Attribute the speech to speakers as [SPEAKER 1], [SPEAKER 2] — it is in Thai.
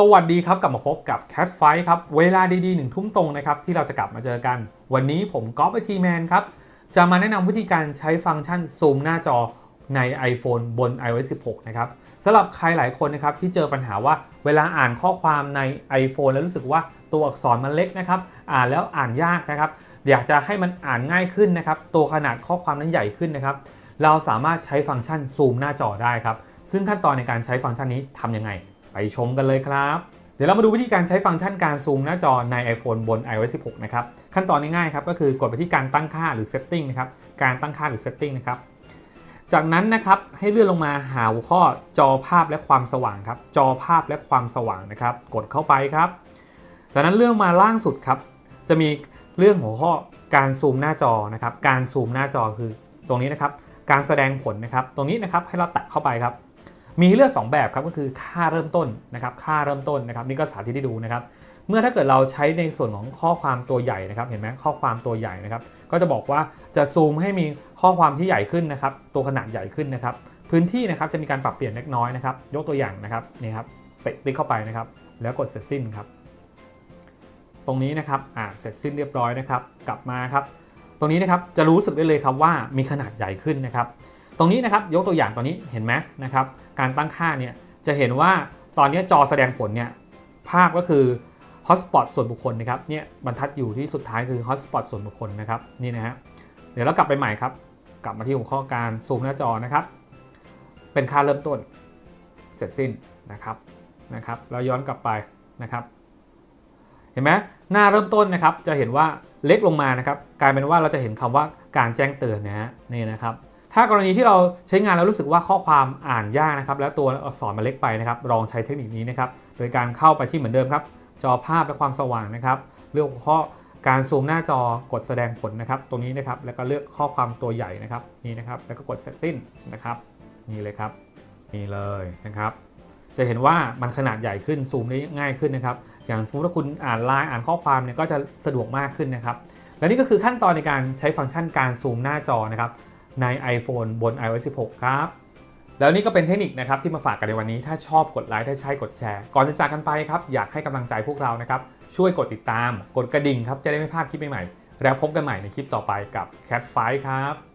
[SPEAKER 1] สวัสดีครับ กลับมาพบกับ Cat Fight ครับ เวลาดีๆหนึ่งทุ่มตรงนะครับ ที่เราจะกลับมาเจอกัน วันนี้ผมก๊อฟไอทีแมนครับ จะมาแนะนำวิธีการใช้ฟังก์ชันซูมหน้าจอใน iPhone บน iOS 16 นะครับสำหรับใครหลายคนนะครับ ที่เจอปัญหาว่าเวลาอ่านข้อความใน iPhone แล้วรู้สึกว่าตัวอักษรมันเล็กนะครับ อ่านแล้วอ่านยากนะครับ อยากจะให้มันอ่านง่ายขึ้นนะครับ ตัวขนาดข้อความนั้นใหญ่ขึ้นนะครับ เราสามารถใช้ฟังก์ชันซูมหน้าจอได้ครับ ซึ่งขั้นตอนในการใช้ฟังก์ชันนี้ทำยังไง ไปชมกันเลยครับ เดี๋ยวเรามาดูวิธีการใช้ฟังก์ชันการซูมหน้าจอใน iPhone บน iOS 16 นะครับ ขั้นตอนง่ายๆครับก็คือกดไปที่การตั้งค่าหรือ setting นะครับ การตั้งค่าหรือ setting นะครับ จากนั้นนะครับให้เลื่อนลงมาหาหัวข้อจอภาพและความสว่างครับ จอภาพและความสว่างนะครับ กดเข้าไปครับ จากนั้นเลื่อนมาล่างสุดครับ จะมีเรื่องหัวข้อการซูมหน้าจอนะครับ การซูมหน้าจอคือตรงนี้นะครับ การแสดงผลนะครับ ตรงนี้นะครับให้เราแตะเข้าไปครับ มีเลือก 2 แบบครับก็คือค่าเริ่มต้นนะครับค่าเริ่มต้นนะครับนี่ก็สาธิตให้ดูนะครับเมื่อถ้าเกิดเราใช้ในส่วนของข้อความตัวใหญ่นะครับเห็นไหมข้อความตัวใหญ่นะครับก็จะบอกว่าจะซูมให้มีข้อความที่ใหญ่ขึ้นนะครับตัวขนาดใหญ่ขึ้นนะครับพื้นที่นะครับจะมีการปรับเปลี่ยนเล็กน้อยนะครับยกตัวอย่างนะครับนี่ครับติ๊กเข้าไปนะครับแล้วกดเสร็จสิ้นครับตรงนี้นะครับอ่าเสร็จสิ้นเรียบร้อยนะครับกลับมาครับตรงนี้นะครับจะรู้สึกได้เลยครับว่ามีขนาดใหญ่ขึ้นนะครับ ตรงนี้นะครับยกตัวอย่างตอนนี้เห็นไหมนะครับการตั้งค่าเนี่ยจะเห็นว่าตอนนี้จอแสดงผลเนี่ยภาพก็คือ Hotspot ส่วนบุคคลนะครับเนี่ยบรรทัดอยู่ที่สุดท้ายคือ Hotspot ส่วนบุคคลนะครับนี่นะฮะเดี๋ยวเรากลับไปใหม่ครับ กลับมาที่หัวข้อการซูมหน้าจอนะครับ เป็นค่าเริ่มต้นเสร็จสิ้นนะครับนะครับแล้วย้อนกลับไปนะครับ เห็นไหมหน้าเริ่มต้นนะครับจะเห็นว่าเล็กลงมานะครับ กลายเป็นว่าเราจะเห็นคำว่าการแจ้งเตือนนะฮะนี่นะครับ ถ้ากรณีที่เราใช้งานแล้วรู้สึกว่าข้อความอ่านยากนะครับ แล้วตัวอักษรมันเล็กไปนะครับลองใช้เทคนิคนี้นะครับโดยการเข้าไปที่เหมือนเดิมครับ จอภาพและความสว่างนะครับเลือกข้อการซูมหน้าจอกดแสดงผลนะครับ ตรงนี้นะครับแล้วก็เลือกข้อความตัวใหญ่นะครับนี่นะครับแล้วก็กดเสร็จสิ้นนะครับนี่เลยครับนี่เลยนะครับ จะเห็นว่ามันขนาดใหญ่ขึ้นซูมได้ง่ายขึ้นนะครับ อย่างสมมติว่าคุณอ่านไลน์อ่านข้อความเนี่ยก็จะสะดวกมากขึ้นนะครับ และนี่ก็คือขั้นตอนในการใช้ฟังก์ชันการซูมหน้าจอนะครับ ใน iPhone บน iOS 16 ครับ แล้วนี่ก็เป็นเทคนิคนะครับที่มาฝากกันในวันนี้ ถ้าชอบกดไลค์ถ้าใช่กดแชร์ ก่อนจะจากกันไปครับ อยากให้กำลังใจพวกเรานะครับ ช่วยกดติดตาม กดกระดิ่งครับ จะได้ไม่พลาดคลิปใหม่ๆ แล้วพบกันใหม่ในคลิปต่อไปกับ Cat Fight ครับ